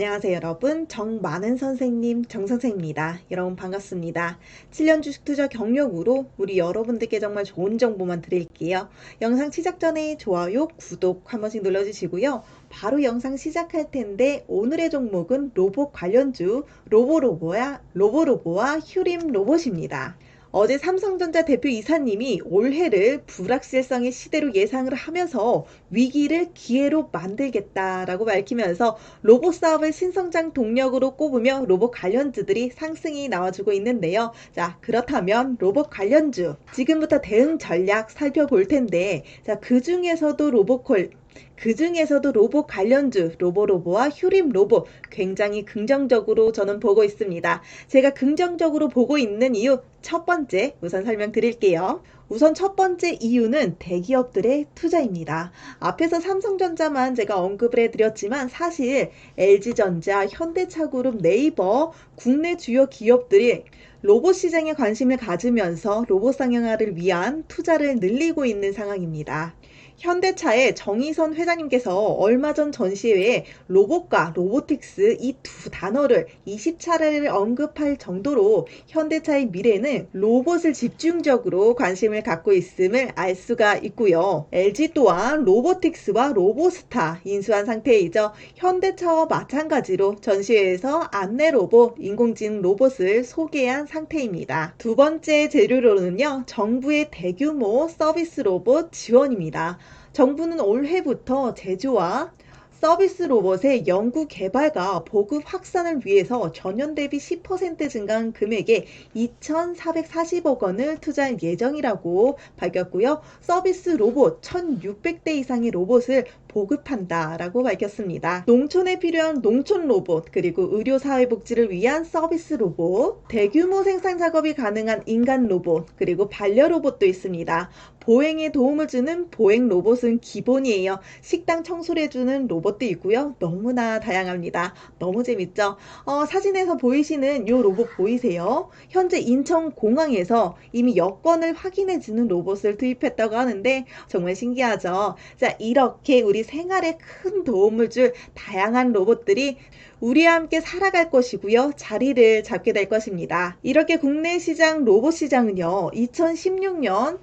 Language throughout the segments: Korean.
안녕하세요 여러분. 정만은 선생님 정선생입니다. 여러분 반갑습니다. 7년 주식 투자 경력으로 우리 여러분들께 정말 좋은 정보만 드릴게요. 영상 시작 전에 좋아요 구독 한 번씩 눌러주시고요. 바로 영상 시작할 텐데 오늘의 종목은 로봇 관련주 로보로보야 로보로보와 휴림 로봇입니다 어제 삼성전자 대표 이사님이 올해를 불확실성의 시대로 예상을 하면서 위기를 기회로 만들겠다라고 밝히면서 로봇 사업을 신성장 동력으로 꼽으며 로봇 관련주들이 상승이 나와주고 있는데요. 자, 그렇다면 로봇 관련주 지금부터 대응 전략 살펴볼 텐데 자, 그 중에서도 로봇콜 그 중에서도 로봇 관련주 로보로보와 휴림 로봇 굉장히 긍정적으로 저는 보고 있습니다. 제가 긍정적으로 보고 있는 이유 첫 번째 우선 설명드릴게요. 우선 첫 번째 이유는 대기업들의 투자입니다. 앞에서 삼성전자만 제가 언급을 해드렸지만 사실 LG전자, 현대차그룹, 네이버 국내 주요 기업들이 로봇 시장에 관심을 가지면서 로봇 상용화를 위한 투자를 늘리고 있는 상황입니다. 현대차의 정의선 회장님께서 얼마 전 전시회에 로봇과 로보틱스 이 두 단어를 20차례를 언급할 정도로 현대차의 미래는 로봇을 집중적으로 관심을 갖고 있음을 알 수가 있고요. LG 또한 로보틱스와 로보스타 인수한 상태이죠. 현대차와 마찬가지로 전시회에서 안내 로봇, 인공지능 로봇을 소개한 상태입니다. 두 번째 재료로는요, 정부의 대규모 서비스 로봇 지원입니다. 정부는 올해부터 제조와 서비스 로봇의 연구 개발과 보급 확산을 위해서 전년 대비 10% 증가한 금액에 2,440억 원을 투자할 예정이라고 밝혔고요. 서비스 로봇 1,600대 이상의 로봇을 보급한다라고 밝혔습니다. 농촌에 필요한 농촌 로봇, 그리고 의료 사회 복지를 위한 서비스 로봇, 대규모 생산 작업이 가능한 인간 로봇, 그리고 반려 로봇도 있습니다. 보행에 도움을 주는 보행 로봇은 기본이에요. 식당 청소를 해주는 로봇도 있고요. 너무나 다양합니다. 너무 재밌죠? 어, 사진에서 보이시는 이 로봇 보이세요? 현재 인천공항에서 이미 여권을 확인해주는 로봇을 투입했다고 하는데 정말 신기하죠? 자, 이렇게 우리 생활에 큰 도움을 줄 다양한 로봇들이 우리와 함께 살아갈 것이고요. 자리를 잡게 될 것입니다. 이렇게 국내 시장 로봇 시장은요. 2016년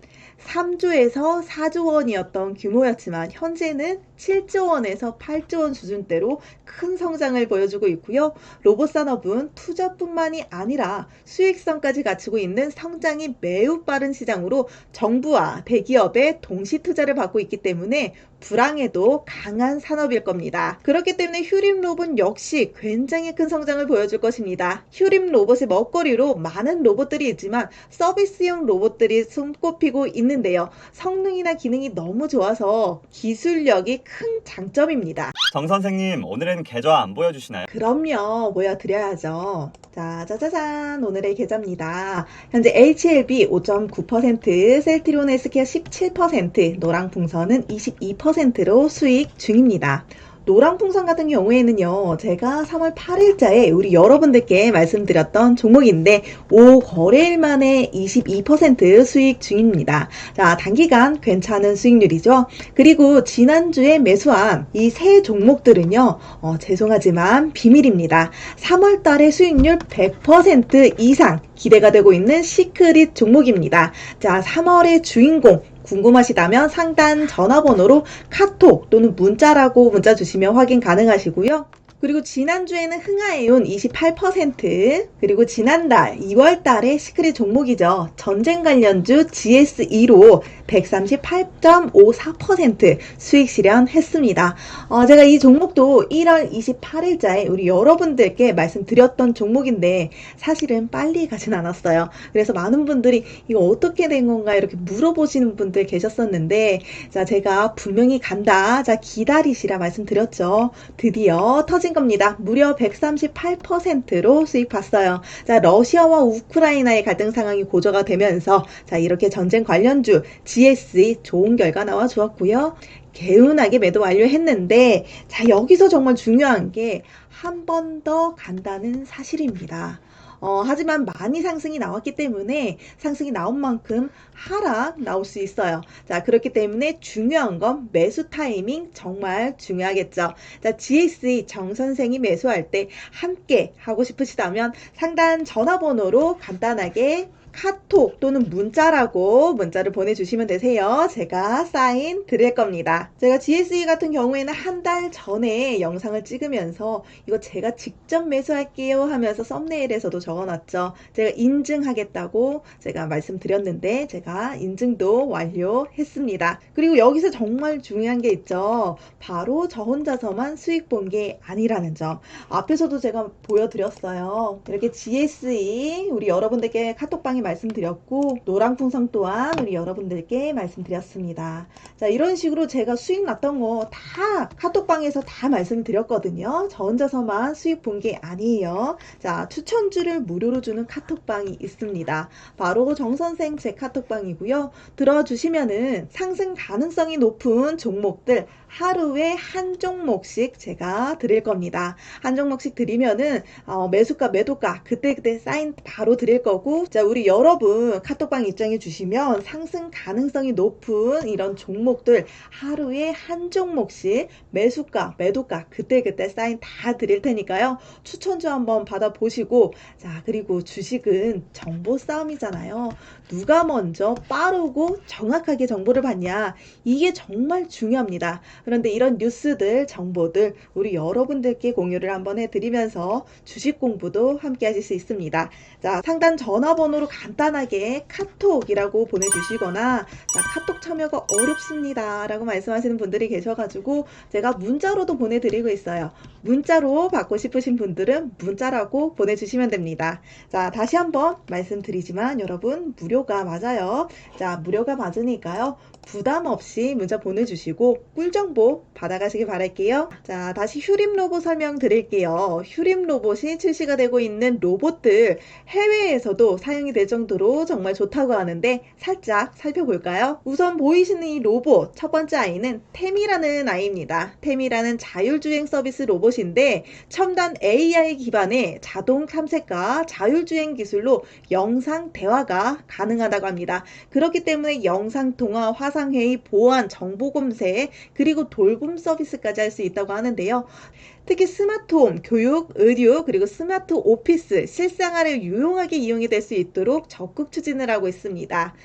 3조에서 4조 원이었던 규모였지만 현재는 7조 원에서 8조 원 수준대로 큰 성장을 보여주고 있고요. 로봇 산업은 투자뿐만이 아니라 수익성까지 갖추고 있는 성장이 매우 빠른 시장으로 정부와 대기업의 동시 투자를 받고 있기 때문에 불황에도 강한 산업일 겁니다. 그렇기 때문에 휴림 로봇 역시 굉장히 큰 성장을 보여줄 것입니다. 휴림 로봇의 먹거리로 많은 로봇들이 있지만 서비스용 로봇들이 손꼽히고 있는데요. 성능이나 기능이 너무 좋아서 기술력이 큰 장점입니다. 정 선생님, 오늘은 계좌 안 보여주시나요? 그럼요. 보여드려야죠. 자, 짜자잔. 오늘의 계좌입니다. 현재 HLB 5.9%, 셀트리온 헬스케어 17%, 노랑풍선은 22%로 수익 중입니다. 노랑풍선 같은 경우에는요, 제가 3월 8일자에 우리 여러분들께 말씀드렸던 종목인데, 5거래일 만에 22% 수익 중입니다. 자, 단기간 괜찮은 수익률이죠. 그리고 지난주에 매수한 이 세 종목들은요, 어, 죄송하지만 비밀입니다. 3월 달에 수익률 100% 이상 기대가 되고 있는 시크릿 종목입니다. 자, 3월의 주인공 궁금하시다면 상단 전화번호로 카톡 또는 문자라고 문자 주시면 확인 가능하시고요. 그리고 지난주에는 흥하에온 28%, 그리고 지난달 2월 달에 시크릿 종목이죠. 전쟁 관련주 GS2로 138.54% 수익 실현했습니다. 어, 제가 이 종목도 1월 28일자에 우리 여러분들께 말씀드렸던 종목인데 사실은 빨리 가진 않았어요. 그래서 많은 분들이 이거 어떻게 된 건가 이렇게 물어보시는 분들 계셨었는데 자, 제가 분명히 간다. 자, 기다리시라 말씀드렸죠. 드디어 터진 겁니다. 무려 138%로 수익 봤어요. 자, 러시아와 우크라이나의 갈등 상황이 고조가 되면서 자, 이렇게 전쟁 관련주 GSE 좋은 결과 나와 주었고요. 개운하게 매도 완료했는데 자, 여기서 정말 중요한 게 한 번 더 간다는 사실입니다. 어, 하지만 많이 상승이 나왔기 때문에 상승이 나온 만큼 하락 나올 수 있어요. 자, 그렇기 때문에 중요한 건 매수 타이밍 정말 중요하겠죠. 자, GSE 정 선생이 매수할 때 함께 하고 싶으시다면 상단 전화번호로 간단하게 카톡 또는 문자라고 문자를 보내주시면 되세요. 제가 사인 드릴 겁니다. 제가 GSE 같은 경우에는 한 달 전에 영상을 찍으면서 이거 제가 직접 매수할게요 하면서 썸네일에서도 적어놨죠. 제가 인증하겠다고 제가 말씀드렸는데 제가 인증도 완료했습니다. 그리고 여기서 정말 중요한 게 있죠. 바로 저 혼자서만 수익 본 게 아니라는 점. 앞에서도 제가 보여드렸어요. 이렇게 GSE 우리 여러분들께 카톡방에 말씀드렸고 노랑 풍선 또한 우리 여러분들께 말씀드렸습니다. 자 이런 식으로 제가 수익 났던 거 다 카톡방에서 다 말씀드렸거든요. 저 혼자서만 수익 본 게 아니에요. 자 추천주를 무료로 주는 카톡방이 있습니다. 바로 정선생 제 카톡방이고요. 들어주시면은 상승 가능성이 높은 종목들 하루에 한 종목씩 제가 드릴 겁니다. 한 종목씩 드리면은 어, 매수가 매도가 그때그때 사인 바로 드릴 거고 자 우리 여러분 카톡방 입장해 주시면 상승 가능성이 높은 이런 종목들 하루에 한 종목씩 매수가 매도가 그때그때 사인 다 드릴 테니까요. 추천주 한번 받아보시고 자 그리고 주식은 정보 싸움이잖아요. 누가 먼저 빠르고 정확하게 정보를 받냐? 이게 정말 중요합니다 그런데 이런 뉴스들 정보들 우리 여러분들께 공유를 한번 해드리면서 주식 공부도 함께 하실 수 있습니다 자, 상단 전화번호로 간단하게 카톡이라고 보내주시거나, 자, 카톡 참여가 어렵습니다. 라고 말씀하시는 분들이 계셔가지고, 제가 문자로도 보내드리고 있어요. 문자로 받고 싶으신 분들은 문자라고 보내주시면 됩니다. 자, 다시 한번 말씀드리지만, 여러분, 무료가 맞아요. 자, 무료가 맞으니까요. 부담 없이 문자 보내주시고 꿀정 보 받아가시기 바랄게요. 자, 다시 휴림 로봇 설명 드릴게요. 휴림 로봇이 출시가 되고 있는 로봇들 해외에서도 사용이 될 정도로 정말 좋다고 하는데 살짝 살펴볼까요? 우선 보이시는 이 로봇 첫 번째 아이는 템이라는 아이입니다. 템이라는 자율주행 서비스 로봇인데 첨단 AI 기반의 자동 탐색과 자율주행 기술로 영상 대화가 가능하다고 합니다. 그렇기 때문에 영상 통화, 화상 회의, 보안, 정보 검색 그리고 돌봄 서비스까지 할 수 있다고 하는데요. 특히 스마트홈, 교육, 의료, 그리고 스마트 오피스, 실생활에 유용하게 이용이 될 수 있도록 적극 추진을 하고 있습니다.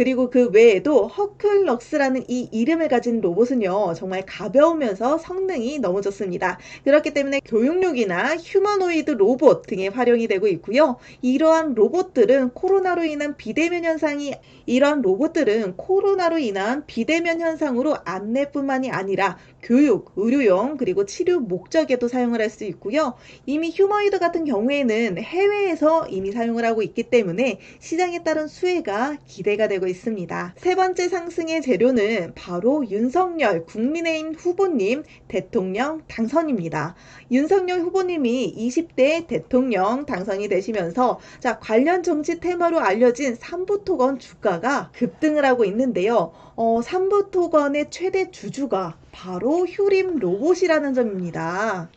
그리고 그 외에도 허클럭스라는 이 이름을 가진 로봇은요, 정말 가벼우면서 성능이 너무 좋습니다. 그렇기 때문에 교육용이나 휴머노이드 로봇 등에 활용이 되고 있고요. 이러한 로봇들은 코로나로 인한 비대면 현상이 이러한 로봇들은 코로나로 인한 비대면 현상으로 안내뿐만이 아니라 교육, 의료용, 그리고 치료 목적에도 사용을 할 수 있고요. 이미 휴머이드 같은 경우에는 해외에서 이미 사용을 하고 있기 때문에 시장에 따른 수혜가 기대가 되고 있습니다. 세 번째 상승의 재료는 바로 윤석열 국민의힘 후보님 대통령 당선입니다. 윤석열 후보님이 20대 대통령 당선이 되시면서 자, 관련 정치 테마로 알려진 삼부토건 주가가 급등을 하고 있는데요. 어, 삼부토건의 최대 주주가 바로 휴림 로봇이라는 점입니다.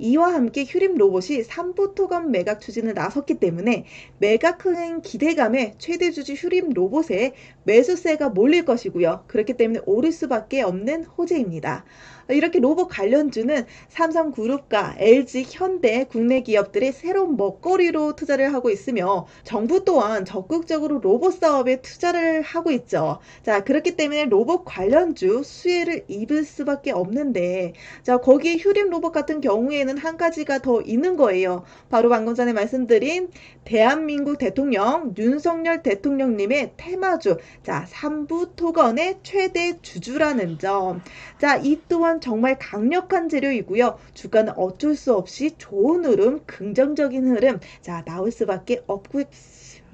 이와 함께 휴림 로봇이 삼부토건 매각 추진을 나섰기 때문에 매각 흥행 기대감에 최대 주주 휴림 로봇에 매수세가 몰릴 것이고요. 그렇기 때문에 오를 수밖에 없는 호재입니다. 이렇게 로봇 관련주는 삼성그룹과 LG, 현대 국내 기업들의 새로운 먹거리로 투자를 하고 있으며 정부 또한 적극적으로 로봇 사업에 투자를 하고 있죠. 자, 그렇기 때문에 로봇 관련주 수혜를 입을 수밖에 없는데 자, 거기에 휴림 로봇 같은 경우에는 한 가지가 더 있는 거예요. 바로 방금 전에 말씀드린 대한민국 대통령 윤석열 대통령님의 테마주 자, 삼부토건의 최대 주주라는 점. 자, 이 또한 정말 강력한 재료이고요. 주가는 어쩔 수 없이 좋은 흐름, 긍정적인 흐름, 자, 나올 수밖에 없고,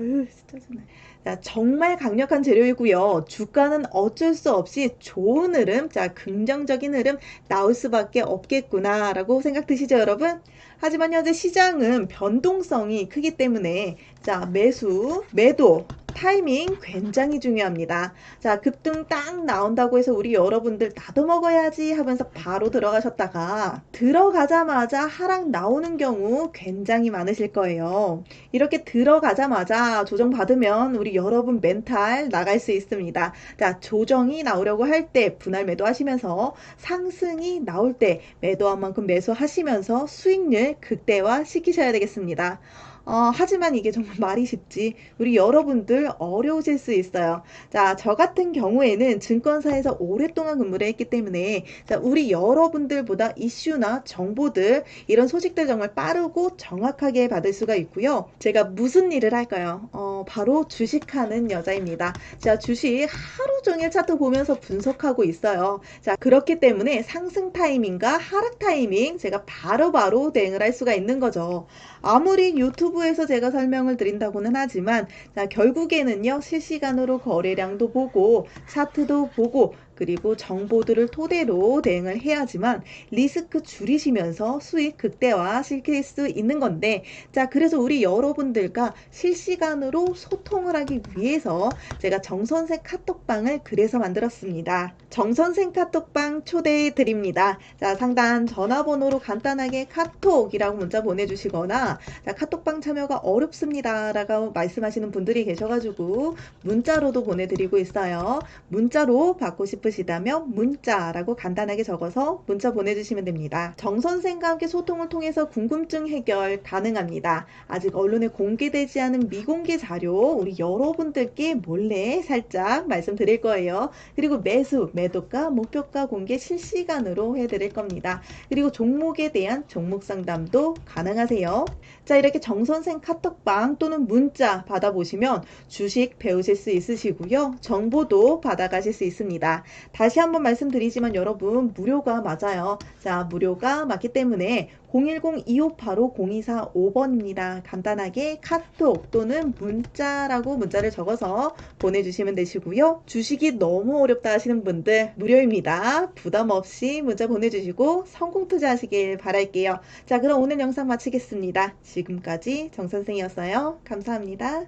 으, 짜증나. 자, 정말 강력한 재료이고요. 주가는 어쩔 수 없이 좋은 흐름, 자, 긍정적인 흐름 나올 수밖에 없겠구나라고 생각 드시죠, 여러분? 하지만 현재 시장은 변동성이 크기 때문에 자, 매수, 매도 타이밍 굉장히 중요합니다. 자, 급등 딱 나온다고 해서 우리 여러분들 나도 먹어야지 하면서 바로 들어가셨다가 들어가자마자 하락 나오는 경우 굉장히 많으실 거예요. 이렇게 들어가자마자 조정 받으면 우리 여러분 멘탈 나갈 수 있습니다. 자, 조정이 나오려고 할 때 분할 매도 하시면서 상승이 나올 때 매도한 만큼 매수하시면서 수익률 극대화 시키셔야 되겠습니다. 어, 하지만 이게 정말 말이 쉽지. 우리 여러분들 어려우실 수 있어요. 자, 저 같은 경우에는 증권사에서 오랫동안 근무를 했기 때문에, 자, 우리 여러분들보다 이슈나 정보들, 이런 소식들 정말 빠르고 정확하게 받을 수가 있고요. 제가 무슨 일을 할까요? 어, 바로 주식하는 여자입니다. 자, 주식 하루 종일 차트 보면서 분석하고 있어요. 자, 그렇기 때문에 상승 타이밍과 하락 타이밍 제가 바로바로 대응을 할 수가 있는 거죠. 아무리 유튜브에서 제가 설명을 드린다고는 하지만 자, 결국에는요 실시간으로 거래량도 보고 차트도 보고 그리고 정보들을 토대로 대응을 해야지만 리스크 줄이시면서 수익 극대화 시킬 수 있는 건데 자 그래서 우리 여러분들과 실시간으로 소통을 하기 위해서 제가 정선생 카톡방을 그래서 만들었습니다. 정선생 카톡방 초대해 드립니다. 자 상단 전화번호로 간단하게 카톡이라고 문자 보내주시거나 자, 카톡방 참여가 어렵습니다 라고 말씀하시는 분들이 계셔가지고 문자로도 보내드리고 있어요. 문자로 받고 싶 으시다면 문자라고 간단하게 적어서 문자 보내주시면 됩니다. 정 선생과 함께 소통을 통해서 궁금증 해결 가능합니다. 아직 언론에 공개되지 않은 미공개 자료 우리 여러분들께 몰래 살짝 말씀드릴 거예요. 그리고 매수, 매도가, 목표가 공개 실시간으로 해드릴 겁니다. 그리고 종목에 대한 종목 상담도 가능하세요. 자, 이렇게 정선생 카톡방 또는 문자 받아보시면 주식 배우실 수 있으시고요. 정보도 받아가실 수 있습니다. 다시 한번 말씀드리지만 여러분, 무료가 맞아요. 자, 무료가 맞기 때문에 010-2585-0245번입니다. 간단하게 카톡 또는 문자라고 문자를 적어서 보내주시면 되시고요. 주식이 너무 어렵다 하시는 분들 무료입니다. 부담 없이 문자 보내주시고 성공 투자하시길 바랄게요. 자, 그럼 오늘 영상 마치겠습니다. 지금까지 정선생이었어요. 감사합니다.